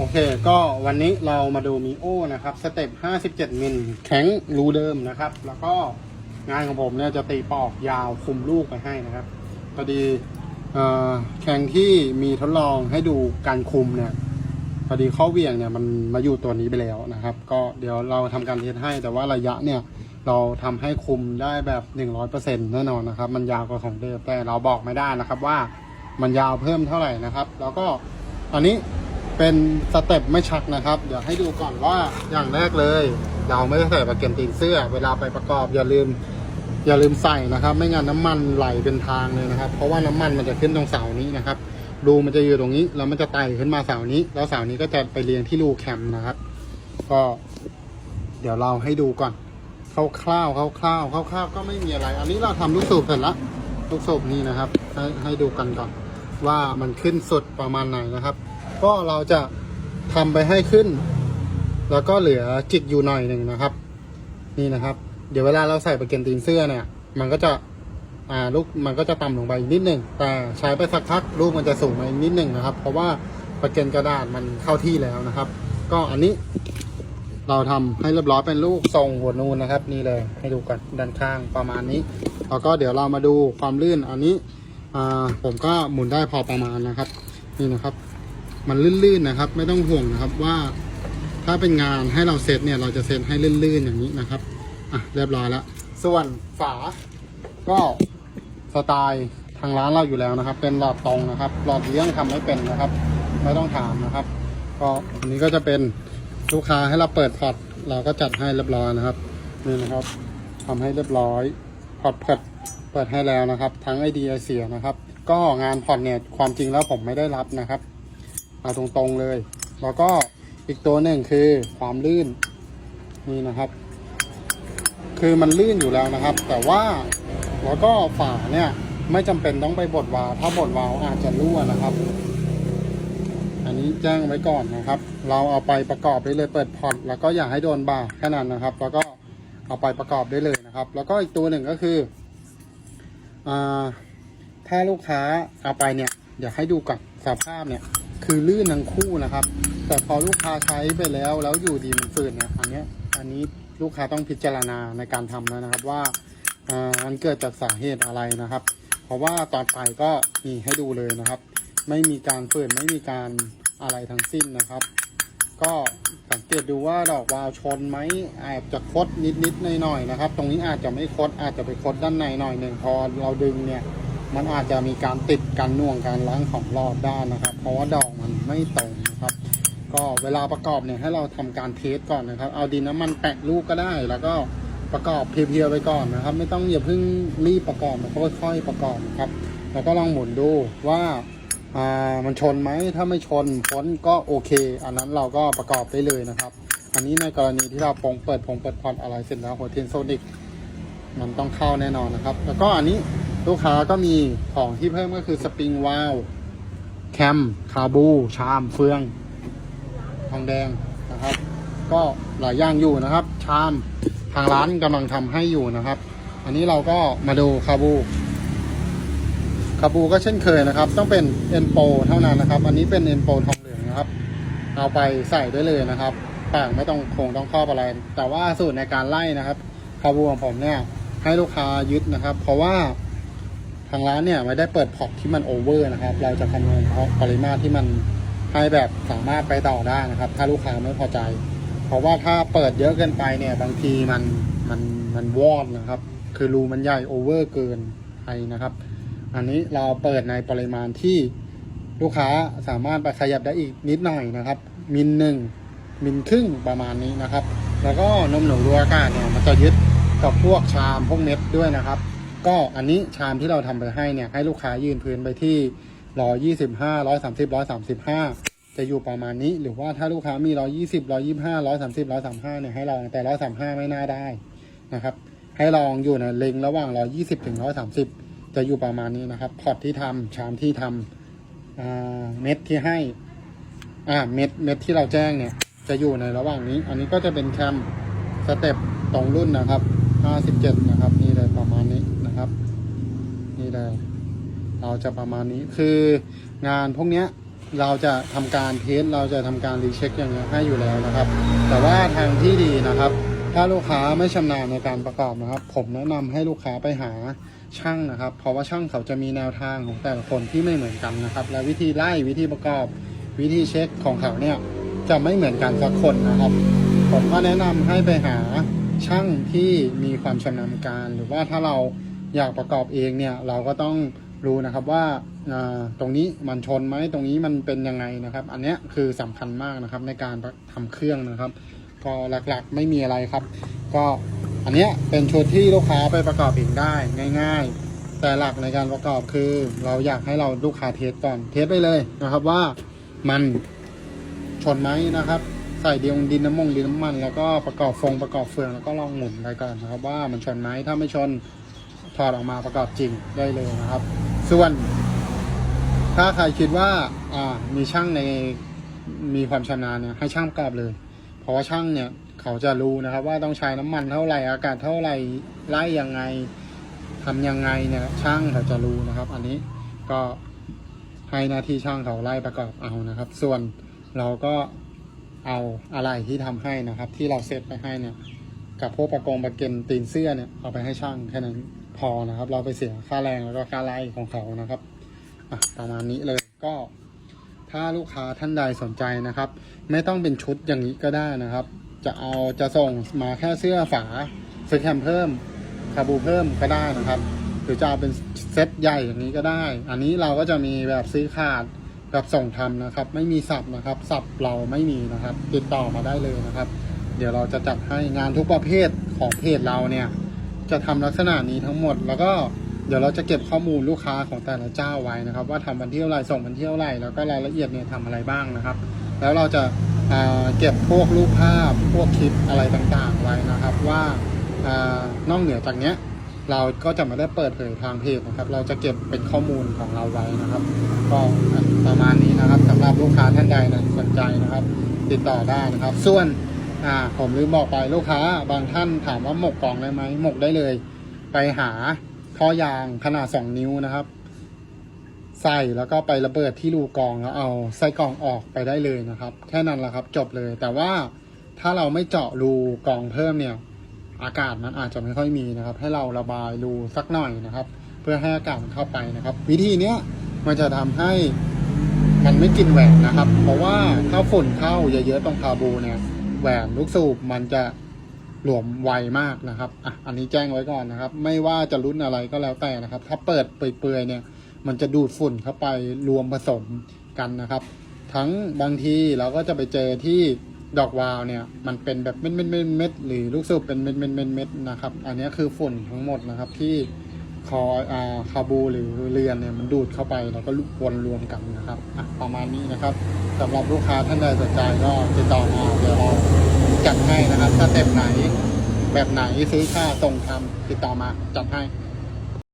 โอเค ก็วันนี้เรามาดูมีโอนะครับสเต็ป57 มิลแข็งรูเดิมนะครับ แล้วก็งานของผมเนี่ยจะตีปอกยาวคุมลูกไปให้นะครับพอดีแข่งที่มีทดลองให้ดูการคุมเนี่ยพอดีข้อเวียงเนี่ยมันมาอยู่ตัวนี้ไปแล้วนะครับ ก็เดี๋ยวเราทำการเทสให้แต่ว่าระยะเนี่ยเราทำให้คุมได้แบบ100%แน่นอนนะครับ มันยาวกว่าของเดิมแต่เราบอกไม่ได้นะครับว่ามันยาวเพิ่มเท่าไหร่นะครับ แล้วก็อันนี้ เป็นสเต็ปไม่ชักนะครับ เดี๋ยวให้ดูก่อนว่าอย่างแรกเลย เราไม่ได้ใส่ประเก็นตีนเสื้อ เวลาไปประกอบอย่าลืม อย่าลืมใส่นะครับ ไม่งั้นน้ำมันไหลเป็นทางเลยนะครับ เพราะว่าน้ำมันมันจะขึ้นตรงเสานี้นะครับรูมันจะอยู่ตรงนี้แล้วมันจะไต่ขึ้นมาเสานี้ แล้วเสานี้ก็จะไปเรียงที่รูแคมนะครับ ก็ เดี๋ยวเราให้ดูก่อนคร่าวๆคร่าวๆคร่าวๆก็ไม่มีอะไร อันนี้เราทำลูกสูบเสร็จละลูกสูบนี้นะครับ ให้ให้ดูกันก่อนว่ามันขึ้นสุดประมาณไหนนะครับ ก็เราจะทำไปให้ขึ้น แล้วก็เหลือจิกอยู่หน่อยหนึ่งนะครับ นี่นะครับ เดี๋ยวเวลาเราใส่ประเกันตีนเสื้อเนี่ย มันก็จะอ่าลูกมันก็จะต่ำลงไปอีกนิดหนึ่งแต่ใช้ไปสักพักลูกมันจะสูงมาอีกนิดหนึ่งนะครับ เพราะว่าประเกันกระดาษมันเข้าที่แล้วนะครับ ก็อันนี้เราทำให้เรียบร้อยเป็นลูกทรงหัวนูนนะครับ นี่เลยให้ดูกันด้านข้างประมาณนี้ แล้วก็เดี๋ยวเรามาดูความลื่นอันนี้อ่าผมก็หมุนได้พอประมาณนะครับ นี่นะครับ มันลื่นๆนะครับ ไม่ต้องห่วงนะครับว่าถ้าเป็นงานให้เราเซตเนี่ยเราจะเซตให้ลื่นๆอย่างนี้นะครับอะเรียบร้อยแล้วส่วนฝาก็สไตล์ทางร้านเราอยู่แล้วนะครับ เป็นหลอดตรงนะครับหลอดเลี้ยงทำไม่เป็นนะครับ ไม่ต้องถามนะครับ ก็อันนี้ก็จะเป็นลูกค้าให้เราเปิดพอร์ตเราก็จัดให้เรียบร้อยนะครับนี่นะครับทำให้เรียบร้อยพอร์ตเปิดเปิดให้แล้วนะครับ ทั้งไอเดีไอเสียนะครับ ก็งานพอร์ตเนี่ยความจริงแล้วผมไม่ได้รับนะครับ เอาตรงๆเลย แล้วก็อีกตัวหนึ่งคือความลื่นนี่นะครับ คือมันลื่นอยู่แล้วนะครับ แต่ว่าแล้วก็ฝาเนี่ยไม่จำเป็นต้องไปบดวาลถ้าบดวาลอาจจะรั่วนะครับ อันนี้แจ้งไว้ก่อนนะครับ เราเอาไปประกอบได้เลยเปิดพอร์ตแล้วก็อย่าให้โดนบ่าแค่นั้นนะครับ แล้วก็เอาไปประกอบได้เลยนะครับ แล้วก็อีกตัวหนึ่งก็คืออ่าถ้าลูกค้าเอาไปเนี่ย เดี๋ยวให้ดูกับสภาพเนี่ย คือลื่นทั้งคู่นะครับ แต่พอลูกค้าใช้ไปแล้วแล้วอยู่ดีมันฝืดเนี่ยอันนี้อันนี้ลูกค้าต้องพิจารณาในการทำแล้วนะครับว่าอ่ามันเกิดจากสาเหตุอะไรนะครับ เพราะว่าตอนไปก็มีให้ดูเลยนะครับ ไม่มีการฝืนไม่มีการอะไรทั้งสิ้นนะครับ ก็สังเกตดูว่าดอกวาวชนไหมอาจจะคดนิดๆหน่อยๆนะครับ ตรงนี้อาจจะไม่คดอาจจะไปคดด้านในหน่อยหนึ่งพอเราดึงเนี่ย มันอาจจะมีการติดการน่วงการล้างของรอบด้านนะครับ เพราะว่าดอกมันไม่ตรงนะครับ ก็เวลาประกอบเนี่ยให้เราทำการเทสก่อนนะครับ เอาดินน้ำมันแปะลูกก็ได้ แล้วก็ประกอบเพียวๆไปก่อนนะครับ ไม่ต้องอย่าเพิ่งรีบประกอบนะค่อยๆประกอบนะครับ แล้วก็ลองหมุนดูว่าอ่ามันชนไหมถ้าไม่ชนพ้นก็โอเค อันนั้นเราก็ประกอบได้เลยนะครับ อันนี้ในกรณีที่เราปงเปิดพงเปิดพอร์ตอะไรเสร็จแล้วหัวเทนโซนิกมันต้องเข้าแน่นอนนะครับ แล้วก็อันนี้ ลูกค้าก็มีของที่เพิ่มก็คือสปริงวาลแคม คาบู ชาม เฟือง ทองแดงนะครับ ก็หลายอย่างอยู่นะครับ ชามทางร้านกำลังทำให้อยู่นะครับ อันนี้เราก็มาดูคาบู คาบูก็เช่นเคยนะครับ ต้องเป็นเอ็นโปเท่านั้นนะครับ อันนี้เป็นเอ็นโปทองเหลืองนะครับ เอาไปใส่ได้เลยนะครับต่างไม่ต้องคงต้องครอบอะไร แต่ว่าสูตรในการไล่นะครับคาบูของผมเนี่ยให้ลูกค้ายึดนะครับ เพราะว่า ทางร้านเนี่ยไม่ได้เปิดพอร์ตที่มันโอเวอร์นะครับ เราจะคำนวณปริมาตรที่มันให้แบบสามารถไปต่อได้นะครับ ถ้าลูกค้าไม่พอใจ เพราะว่าถ้าเปิดเยอะเกินไปเนี่ยบางทีมันมันมันวอดนะครับ คือรูมันใหญ่โอเวอร์เกินไปนะครับ อันนี้เราเปิดในปริมาณที่ลูกค้าสามารถไปขยับได้อีกนิดหน่อยนะครับ มิลหนึ่งมิลครึ่งประมาณนี้นะครับ แล้วก็นมหนูรูอากาศเนี่ยมันจะยึดกับพวกชามพวกเม็ดด้วยนะครับ ก็อันนี้ชามที่เราทำไปให้เนี่ยให้ลูกค้ายืนพื้นไปที่ร้อยี่สิบห้าร้อยสามสิบร้อยสามสิบห้าจะอยู่ประมาณนี้ หรือว่าถ้าลูกค้ามีร้อยี่สิบร้อยี่ห้าร้อยสามสิบร้อยสามห้าเนี่ยให้ลองแต่ร้อยสามห้าไม่น่าได้นะครับ ให้ลองอยู่ในเลงระหว่างร้อยี่สิบถึงร้อยสามสิบจะอยู่ประมาณนี้นะครับพอร์ตที่ทำชามที่ทำอ่าเม็ดที่ให้อ่าเม็ดเม็ดที่เราแจ้งเนี่ย จะอยู่ในระหว่างนี้ อันนี้ก็จะเป็นแคมสเต็ปตรงรุ่นนะครับ 57 นะครับ นี่เลยประมาณนี้นะครับ นี่เลย เราจะประมาณนี้คืองานพวกเนี้ยเราจะทำการเทสเราจะทำการรีเช็คอย่างเงี้ยให้อยู่แล้วนะครับ แต่ว่าทางที่ดีนะครับ ถ้าลูกค้าไม่ชำนาญในการประกอบนะครับ ผมแนะนำให้ลูกค้าไปหาช่างนะครับ เพราะว่าช่างเขาจะมีแนวทางของแต่ละคนที่ไม่เหมือนกันนะครับ และวิธีไล่วิธีประกอบวิธีเช็คของเขาเนี่ยจะไม่เหมือนกันสักคนนะครับ ผมก็แนะนำให้ไปหาช่างที่มีความชำนาญการ หรือว่าถ้าเรา อยากประกอบเองเนี่ยเราก็ต้องรู้นะครับว่าตรงนี้มันชนไหมตรงนี้มันเป็นยังไงนะครับ อันเนี้ยคือสำคัญมากนะครับในการทำเครื่องนะครับ ก็หลักๆไม่มีอะไรครับ ก็อันเนี้ยเป็นชุดที่ลูกค้าไปประกอบเองได้ง่าย ๆ แต่หลักในการประกอบคือ เราอยากให้เราลูกค้าเทสก่อนเทสไปเลยนะครับว่ามันชนไหมนะครับใส่เดียวดินน้ำมงดินน้ำมัน แล้วก็ประกอบฟงประกอบเฟืองแล้วก็ลองหมุนไปก่อนนะครับว่ามันชนไหมถ้าไม่ชน ถอดออกมาประกอบจริงได้เลยนะครับ ส่วน ถ้าใครคิดว่าอ่ามีช่างในมีความชำนาญเนี่ยให้ช่างประกอบเลย เพราะว่าช่างเนี่ยเขาจะรู้นะครับ ว่าต้องใช้น้ำมันเท่าไหร่อากาศเท่าไหร่ไล่ยังไงทำยังไงเนี่ยช่างเขาจะรู้นะครับ อันนี้ก็ให้หน้าที่ช่างเขาไล่ประกอบเอานะครับ ส่วนเราก็เอาอะไรที่ทำให้นะครับ ที่เราเซตไปให้เนี่ย กับพวกประกงประเก็นตีนเสื้อเนี่ยเอาไปให้ช่างแค่นั้น พอนะครับ เราไปเสียค่าแรงแล้วก็ค่าไล่ของเขานะครับประมาณนี้เลยก็ถ้าลูกค้าท่านใดสนใจนะครับ ไม่ต้องเป็นชุดอย่างนี้ก็ได้นะครับ จะเอาจะส่งมาแค่เสื้อฝาเซื้อแคมเพิ่มคาบูเพิ่มก็ได้นะครับ หรือจะเอาเป็นเซตใหญ่อย่างนี้ก็ได้ อันนี้เราก็จะมีแบบซื้อขาดแบบส่งทำนะครับ ไม่มีสับนะครับ สับเราไม่มีนะครับ ติดต่อมาได้เลยนะครับ เดี๋ยวเราจะจัดให้งานทุกประเภทของเพจเราเนี่ย จะทำลักษณะนี้ทั้งหมด แล้วก็เดี๋ยวเราจะเก็บข้อมูลลูกค้าของแต่ละเจ้าไว้นะครับ ว่าทำวันที่เท่าไรส่งวันที่เท่าไรแล้วก็รายละเอียดเนี่ยทำอะไรบ้างนะครับ แล้วเราจะอ่าเก็บพวกรูปภาพพวกคลิปอะไรต่างๆไว้นะครับ ว่าอานอกเหนือจากเนี้ยเราก็จะไม่ได้เปิดเผยทางเพจนะครับ เราจะเก็บเป็นข้อมูลของเราไว้นะครับ ก็ประมาณนี้นะครับสำหรับลูกค้าท่านใดนะสนใจนะครับ ติดต่อได้นะครับ ส่วน อ่าผมลืมบอกไปลูกค้า บางท่านถามว่าหมกกล่องได้ไหมหมกได้เลย ไปหาท่อยางขนาดสองนิ้วนะครับ ใส่แล้วก็ไประเบิดที่รูกรองแล้วเอาไส้กรองออกไปได้เลยนะครับ แค่นั้นแหละครับจบเลย แต่ว่าถ้าเราไม่เจาะรูกรองเพิ่มเนี่ย อากาศมันอาจจะไม่ค่อยมีนะครับ ให้เราระบายรูสักหน่อยนะครับ เพื่อให้อากาศมันเข้าไปนะครับ วิธีเนี้ยมันจะทำให้มันไม่กินแหวนนะครับ เพราะว่าถ้าฝุ่นเข้าเยอะๆตรงคาบูเนี่ย แหวนลูกสูบมันจะหลวมไวมากนะครับอะอันนี้แจ้งไว้ก่อนนะครับ ไม่ว่าจะรุ่นอะไรก็แล้วแต่นะครับ ถ้าเปิดเปื่อยๆเนี่ย มันจะดูดฝุ่นเข้าไปรวมผสมกันนะครับ ทั้งบางทีเราก็จะไปเจอที่ดอกวาวเนี่ย มันเป็นแบบเม็ดเม็ดเม็ดเม็ดหรือลูกสูบเป็นเม็ดเม็ดเม็ดเม็ดนะครับ อันนี้คือฝุ่นทั้งหมดนะครับที่ คออาคาบูหรือเรือนเนี่ยมันดูดเข้าไปแล้วก็วนรวมกันนะครับประมาณนี้นะครับสำหรับลูกค้าท่านใดสนใจก็ติดต่อมาเดี๋ยวเราจัดให้นะครับถ้าเต็มไหนแบบไหนซื้อค่าส่งทำติดต่อมาจัดให้